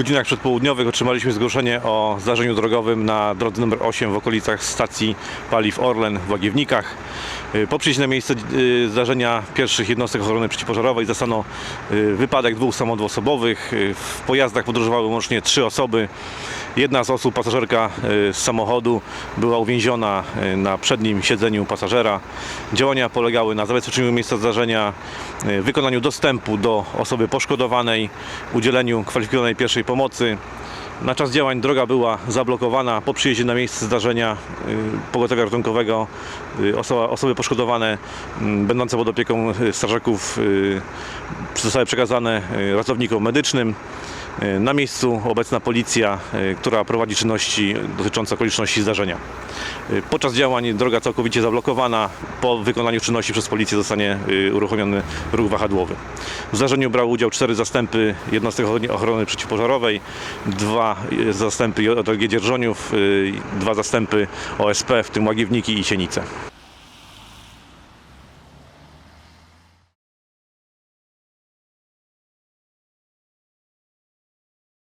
godzinach przedpołudniowych otrzymaliśmy zgłoszenie o zdarzeniu drogowym na drodze nr 8 w okolicach stacji paliw Orlen w Łagiewnikach. Y, Po przyjściu na miejsce y, zdarzenia pierwszych jednostek ochrony przeciwpożarowej zastano y, wypadek dwóch samochodów osobowych. W pojazdach podróżowały łącznie trzy osoby. Jedna z osób, pasażerka z samochodu, była uwięziona na przednim siedzeniu pasażera. Działania polegały na zabezpieczeniu miejsca zdarzenia, wykonaniu dostępu do osoby poszkodowanej, udzieleniu kwalifikowanej pierwszej pomocy. Na czas działań droga była zablokowana. Po przyjeździe na miejsce zdarzenia y, pogotowia ratunkowego y, osoba, osoby poszkodowane mm, będące pod opieką y, strażaków zostały przekazane ratownikom medycznym. Y, Na miejscu obecna policja, y, która prowadzi czynności dotyczące okoliczności zdarzenia. Y, Podczas działań droga całkowicie zablokowana. Po wykonaniu czynności przez policję zostanie uruchomiony ruch wahadłowy. W zdarzeniu brały udział cztery zastępy jednostek ochrony- przeciwpożarowej, dwa zastępy JLG Dzierżoniów, dwa zastępy OSP, w tym Łagiwniki i Sienice.